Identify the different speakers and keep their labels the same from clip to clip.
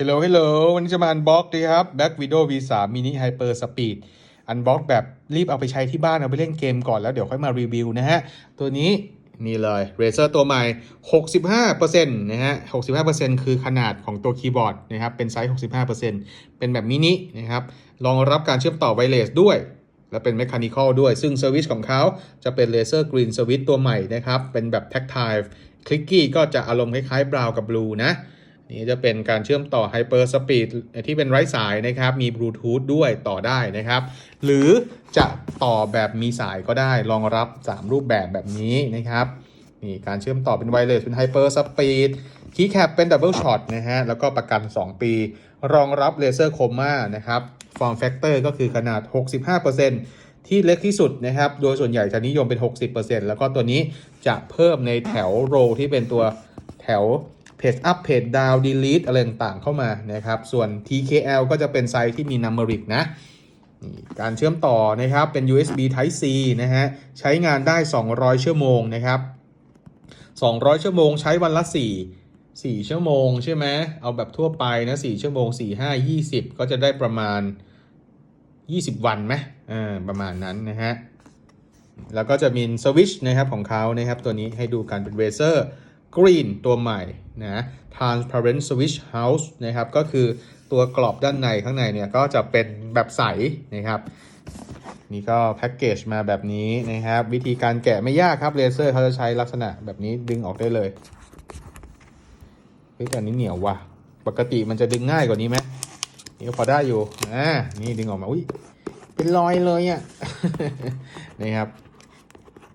Speaker 1: Hello Hello วันนี้จะมาอันบ็อกดีครับ Back Video V3 Mini Hyper Speed อันบ็อกแบบรีบเอาไปใช้ที่บ้าน เอาไปเล่นเกมก่อนแล้วเดี๋ยวค่อยมารีวิวนะฮะ ตัวนี้นี่เลย Razer ตัวใหม่ 65%นะฮะ 65%คือขนาดของตัวคีย์บอร์ดนะครับ เป็นไซส์ 65%เป็นแบบมินินะครับ รองรับการเชื่อมต่อไวเลสด้วย และเป็น Mechanical ด้วย ซึ่งเซอร์วิสของเขาจะเป็น Laser Green Switch ตัวใหม่นะครับ เป็นแบบ Tactile คลิกกี้ก็จะอารมณ์คล้ายๆ Brown กับ Blue นะ นี่จะเป็นการเชื่อมต่อ Hyper Speed ที่เป็นไร้สายนะครับ มีบลูทูธด้วยต่อได้นะครับ หรือจะต่อแบบมีสายก็ได้รองรับ 3 รูปแบบแบบนี้นะครับนี่การเชื่อมต่อเป็นไวเลสเป็น Hyper Speed คีย์แคปเป็น Double Shot นะฮะ แล้วก็ประกัน 2 ปี รองรับเลเซอร์โคม่านะครับ Form Factor ก็คือขนาด 65%ที่เล็กที่สุดนะครับ โดยส่วนใหญ่จะนิยมเป็น 60%แล้วก็ตัวนี้จะเพิ่มในแถวโรที่เป็นตัวแถว เพจ up เพจ down delete อะไรต่างๆเข้ามานะครับ ส่วน TKL ก็จะเป็นไซส์ที่มี numeric นะการเชื่อมต่อนะครับเป็น USB Type C นะฮะใช้งานได้ 200 ชั่วโมงนะครับ 200 ชั่วโมงใช้วันละ 4 4 ชั่วโมงใช่ไหมเอาแบบทั่วไปนะ 4 ชั่วโมง 4 5 20 ก็จะได้ประมาณ 20 วันไหมอ่าประมาณนั้นนะฮะแล้วก็จะมีสวิชนะครับของเขานะครับตัวนี้ให้ดูกันเป็น Razer Green ตัวใหม่นะ Transparent Switch House นะครับ ก็คือตัวกรอบด้านในข้างในเนี่ยก็จะเป็นแบบใสนะครับ นี่ก็แพ็กเกจมาแบบนี้นะครับ วิธีการแกะไม่ยากครับเลเซอร์เขาจะใช้ลักษณะแบบนี้ดึงออกได้เลยเฮ้ยแต่อันนี้เหนียวว่ะ ปกติมันจะดึงง่ายกว่านี้ไหมนี่ก็พอได้อยู่อ่านี่ดึงออกมาอุ้ยเป็นรอยเลยอะนี่ครับ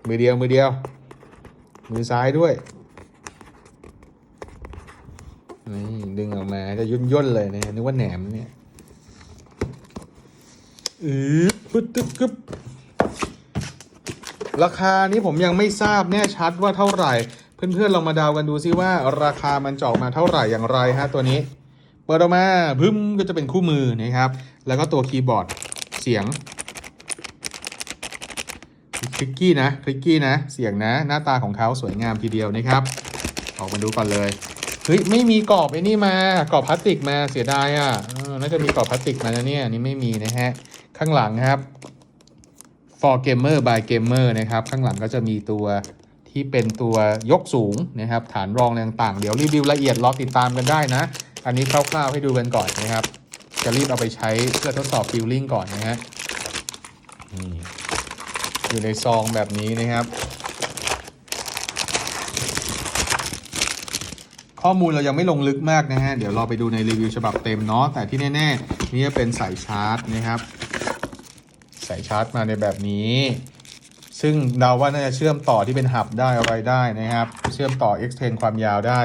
Speaker 1: มือเดียวมือเดียว มือซ้ายด้วย นี่ดึงออกมาจะย่นย่นๆเลยนะนึกว่าแหนมเนี่ยอือปึ๊ดตึ๊บกึ๊บราคานี้ผมยังไม่ทราบแน่ชัดว่าเท่าไหร่ เพื่อนๆลองมาดาวกันดูซิว่า ราคามันจะออกมาเท่าไหร่อย่างไรฮะตัวนี้ เปิดออกมาพึ่มก็จะเป็นคู่มือนะครับ แล้วก็ตัวคีย์บอร์ดเสียงคลิกกี้นะคลิกกี้นะ เสียงนะ หน้าตาของเขาสวยงามทีเดียวนะครับ ออกมาดูก่อนเลย เฮ้ยไม่มีกรอบไอ้นี่มากรอบพลาสติกมาเสียดายอะน่าจะมีกรอบพลาสติกมานะเนี่ยนี่ไม่มีนะฮะข้างหลังครับ for gamer by gamer นะครับ ข้างหลังก็จะมีตัวที่เป็นตัวยกสูงนะครับ ฐานรองต่างๆ เดี๋ยวรีวิวละเอียดรอติดตามกันได้นะ อันนี้คร่าวๆให้ดูกันก่อนนะครับ จะรีบเอาไปใช้เพื่อทดสอบฟิลลิ่งก่อนนะฮะอยู่ในซองแบบนี้นะครับ ข้อมูลเรายังไม่ลงลึกมากนะฮะ เดี๋ยวเราไปดูในรีวิวฉบับเต็มเนาะ แต่ที่แน่ๆ นี่จะเป็นสายชาร์จนะครับ สายชาร์จมาในแบบนี้ ซึ่งเดาว่าน่าจะเชื่อมต่อที่เป็นหับได้อะไรได้นะครับ เชื่อมต่อ extend ความยาวได้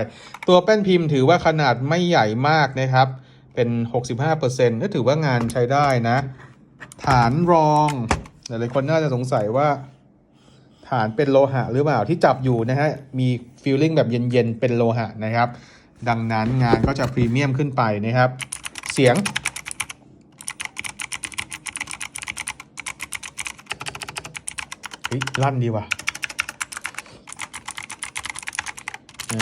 Speaker 1: ตัวแป้นพิมพ์ถือว่าขนาดไม่ใหญ่มากนะครับ เป็น 65%ก็ถือว่างานใช้ได้นะ ฐานรอง หลายๆคนน่าจะสงสัยว่า ฐานเป็นโลหะหรือเปล่าที่จับอยู่นะฮะมีฟีลลิ่งแบบเย็นๆเป็นโลหะนะครับ ดังนั้นงานก็จะพรีเมียมขึ้นไปนะครับ เสียง ลั่นดีว่ะอ่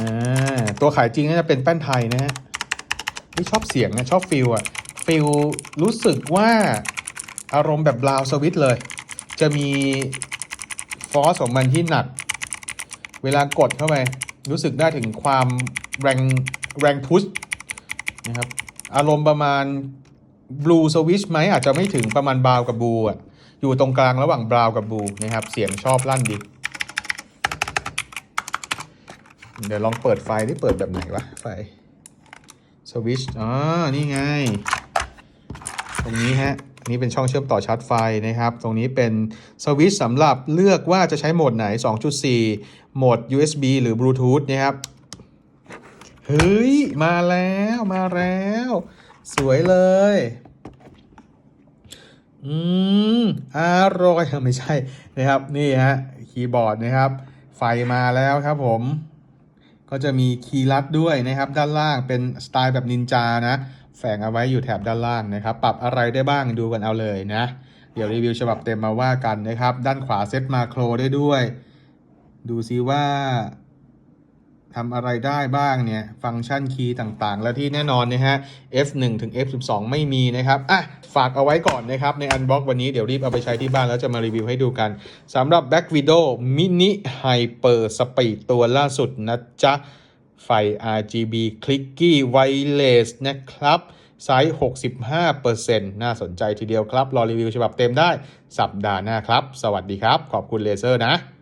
Speaker 1: าตัวขายจริงน่าจะเป็นแป้นไทยนะฮะไม่ชอบเสียงนะชอบฟิลอะฟิลรู้สึกว่าอารมณ์แบบบราวสวิตเลย จะมี ฟอสของมันที่หนัก เวลากดเข้าไปรู้สึกได้ถึงความแรงแรงพุชนะครับอารมณ์ประมาณบลูสวิชไหมอาจจะไม่ถึงประมาณบราวกับบูอะอยู่ตรงกลางระหว่างบราวกับบูนะครับ เสียงชอบลั่นดี เดี๋ยวลองเปิดไฟที่เปิดแบบไหนวะไฟสวิชอ๋อนี่ไง ตรงนี้ฮะ นี่เป็นช่องเชื่อมต่อชาร์จไฟนะครับ ตรงนี้เป็นสวิตช์สำหรับเลือกว่าจะใช้โหมดไหน 2.4 โหมด USB หรือบลูทูธนะครับ เฮ้ย มาแล้วมาแล้ว สวยเลย อืมอร่อยไม่ใช่นะครับ นี่ฮะ คีย์บอร์ดนะครับ ไฟมาแล้วครับผม ก็จะมีคีย์ลัดด้วยนะครับ ด้านล่างเป็นสไตล์แบบนินจานะ แฝงเอาไว้อยู่แถบด้านล่างนะครับ ปรับอะไรได้บ้างดูกันเอาเลยนะ เดี๋ยวรีวิวฉบับเต็มมาว่ากันนะครับ ด้านขวาเซตมาโครได้ด้วย ดูซิว่าทำอะไรได้บ้างเนี่ย ฟังก์ชันคีย์ต่างๆ และที่แน่นอนนะฮะ F1 ถึง F12 ไม่มีนะครับ อะ ฝากเอาไว้ก่อนนะครับ ใน Unbox วันนี้เดี๋ยวรีบเอาไปใช้ที่บ้านแล้วจะมารีวิวให้ดูกันสำหรับ Black Widow Mini Hyper Speed ตัวล่าสุดนะจ๊ะ ไฟ RGB Clicky Wireless นะครับไซส์ 65%น่าสนใจทีเดียวครับ รอรีวิวฉบับเต็มได้สัปดาห์หน้าครับ สวัสดีครับ ขอบคุณเลเซอร์นะ